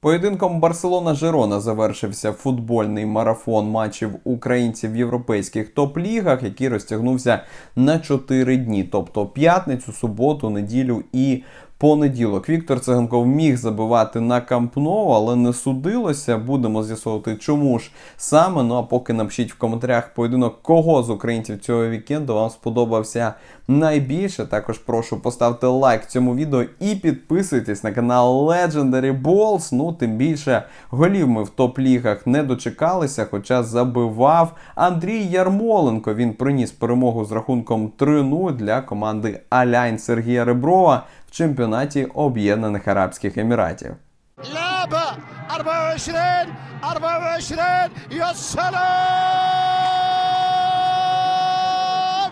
Поєдинком Барселона-Жерона завершився футбольний марафон матчів українців в європейських топ-лігах, який розтягнувся на 4 дні, тобто п'ятницю, суботу, неділю і понеділок. Віктор Циганков міг забивати на Камп Ноу, але не судилося. Будемо з'ясовувати, чому ж саме. Ну а поки напишіть в коментарях поєдинок, кого з українців цього вікенду вам сподобався найбільше. Також прошу поставити лайк цьому відео і підписуйтесь на канал Legendary Balls. Ну, тим більше голів ми в топ-лігах не дочекалися, хоча забивав Андрій Ярмоленко. Він приніс перемогу з рахунком 3-0 для команди Алянь Сергія Реброва в чемпіонаті Об'єднаних Арабських Еміратів. لعبة 24 24 يا سلام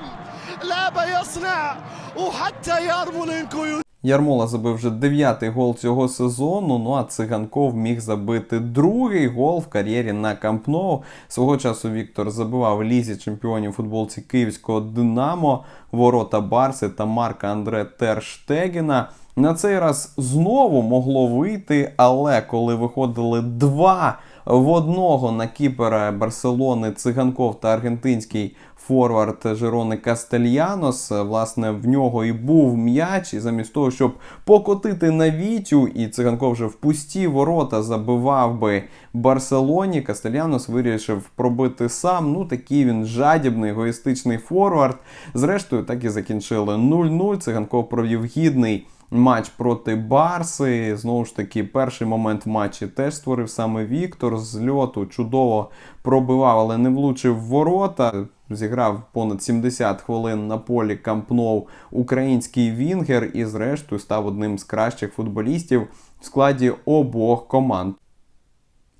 لعبة يصنع وحتى يارمولينكو Ярмола забив вже дев'ятий гол цього сезону. Ну а циганков міг забити другий гол в кар'єрі на Камп Ноу. Свого часу Віктор забивав лізі чемпіонів футболці київського Динамо, ворота Барси та Марка Андре Терштегіна. На цей раз знову могло вийти, але коли виходили два в одного на кіпера Барселони Циганков та аргентинський форвард Жерони Кастельянос. Власне, в нього і був м'яч, і замість того, щоб покотити на вітю, і циганков вже в пусті ворота забивав би Барселоні. Кастельянос вирішив пробити сам. Ну такий він жадібний, егоїстичний форвард. Зрештою, так і закінчили 0-0. Циганков провів гідний. Матч проти Барси. Знову ж таки, перший момент в матчі теж створив саме Віктор. З льоту чудово пробивав, але не влучив в ворота. Зіграв понад 70 хвилин на полі кампнов український Вінгер і, зрештою, став одним з кращих футболістів в складі обох команд.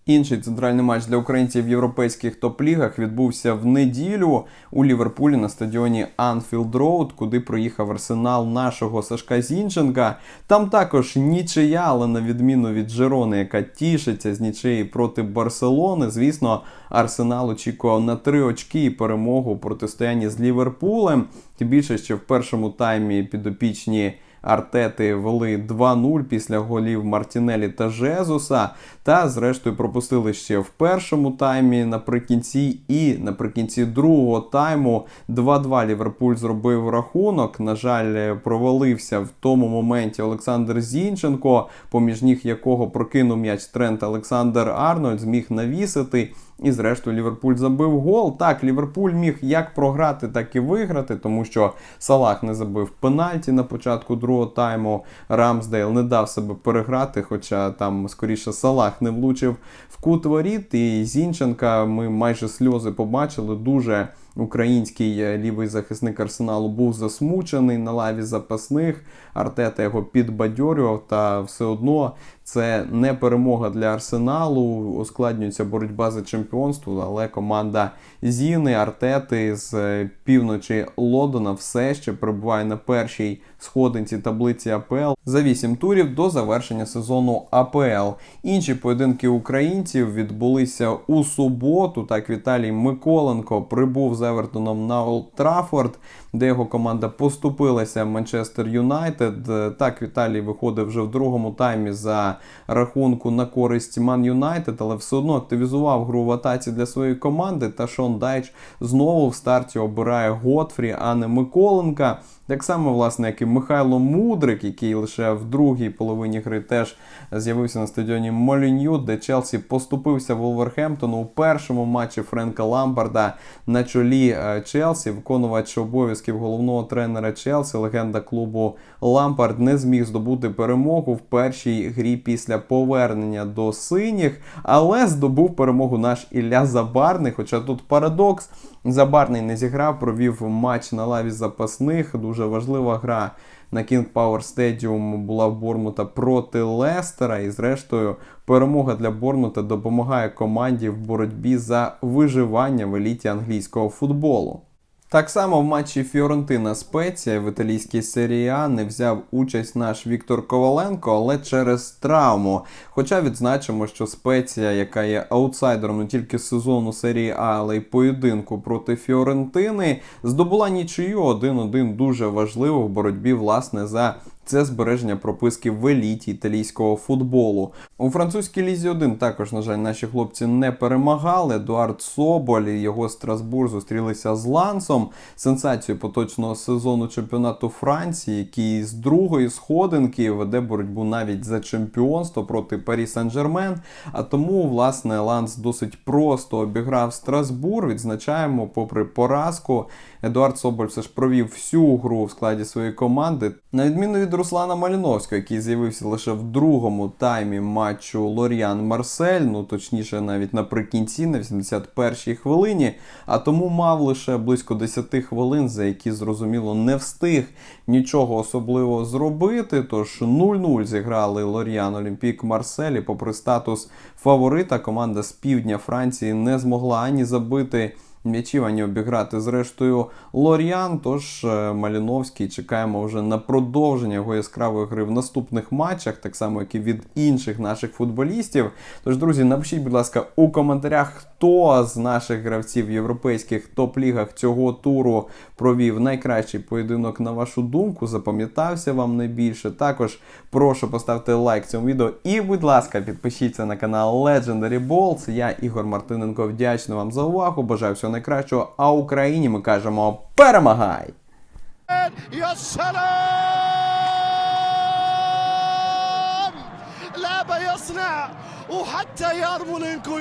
Інший центральний матч для українців в європейських топ-лігах відбувся в неділю у Ліверпулі на стадіоні Anfield Road, куди приїхав арсенал нашого Сашка Зінченка. Там також нічия, але на відміну від Жерони, яка тішиться з нічиї проти Барселони. Звісно, арсенал очікував на три очки і перемогу у протистоянні з Ліверпулем. Тим більше, що в першому таймі підопічні. Артети вели 2-0 після голів Мартінелі та Жезуса. Та, зрештою, пропустили ще в першому таймі наприкінці. І наприкінці другого тайму 2-2 Ліверпуль зробив рахунок. На жаль, провалився в тому моменті Олександр Зінченко, поміж ніг якого прокинув м'яч Трент Олександр Арнольд, зміг навісити. І зрештою Ліверпуль забив гол. Так, Ліверпуль міг як програти, так і виграти, тому що Салах не забив пенальті на початку другого тайму. Рамсдейл не дав себе переграти, хоча там скоріше Салах не влучив в кут воріт. І Зінченка ми майже сльози побачили. Дуже український е, лівий захисник арсеналу був засмучений на лаві запасних. Артета його підбадьорював, та все одно це не перемога для арсеналу. Ускладнюється боротьба за чемпіонство, але команда Зіни, Артети з е, півночі Лодона все ще перебуває на першій сходинці таблиці АПЛ за 8 турів до завершення сезону АПЛ. Інші поєдинки українців відбулися у суботу. Так Віталій Миколенко прибув з Евертоном на Олд Траффорд, де його команда поступилася Манчестер Юнайтед. Так Віталій виходив вже в другому таймі за рахунку на користь Ман Юнайтед, але все одно активізував гру в атаці для своєї команди. Та Шон Дайч знову в старті обирає Готфрі, а не Миколенка. Так само, власне, як і Михайло Мудрик, який лише в другій половині гри теж з'явився на стадіоні Молінью, де Челсі поступився Волверхемптону у першому матчі Френка Ламбарда на чолі е, Челсі. Виконувач обов'язків головного тренера Челсі, легенда клубу Лампард, не зміг здобути перемогу в першій грі після повернення до синіх, але здобув перемогу наш Ілля Забарний. Хоча тут парадокс. Забарний не зіграв, провів матч на лаві запасних. Дуже важлива гра на King Power Stadium була в Бормута проти Лестера. І, зрештою, перемога для Бормута допомагає команді в боротьбі за виживання в еліті англійського футболу. Так само в матчі Фіорентина Спеція в італійській серії А не взяв участь наш Віктор Коваленко, але через травму. Хоча відзначимо, що Спеція, яка є аутсайдером не тільки сезону серії А, але й поєдинку проти Фіорентини, здобула нічию 1-1 дуже важливо в боротьбі власне за це збереження прописки в еліті італійського футболу. У французькій лізі 1 також, на жаль, наші хлопці не перемагали. Едуард Соболь і його Страсбур зустрілися з Лансом. Сенсацією поточного сезону чемпіонату Франції, який з другої сходинки веде боротьбу навіть за чемпіонство проти Парі Сен-Жермен. А тому, власне, Ланс досить просто обіграв Страсбур. Відзначаємо, попри поразку, Едуард Соболь все ж провів всю гру в складі своєї команди. На відміну від Руслана Маліновського, який з'явився лише в другому таймі матчу Лоріан Марсель, ну точніше, навіть наприкінці, на 81-й хвилині, а тому мав лише близько 10 хвилин, за які зрозуміло не встиг нічого особливого зробити. Тож 0-0 зіграли Лоріан Олімпік Марсель. І попри статус фаворита, команда з півдня Франції не змогла ані забити м'ячів, ані обіграти зрештою Лоріан. Тож е, Маліновський чекаємо вже на продовження його яскравої гри в наступних матчах, так само як і від інших наших футболістів. Тож, друзі, напишіть, будь ласка, у коментарях, хто з наших гравців в європейських топ-лігах цього туру провів найкращий поєдинок на вашу думку, запам'ятався вам найбільше. Також прошу поставити лайк цьому відео і, будь ласка, підпишіться на канал Legendary Balls. Я Ігор Мартиненко вдячний вам за увагу. Бажаю всього найкращого. А Україні ми кажемо перемагай! يا سلام لعبة يصنع وحتى يارمولينكو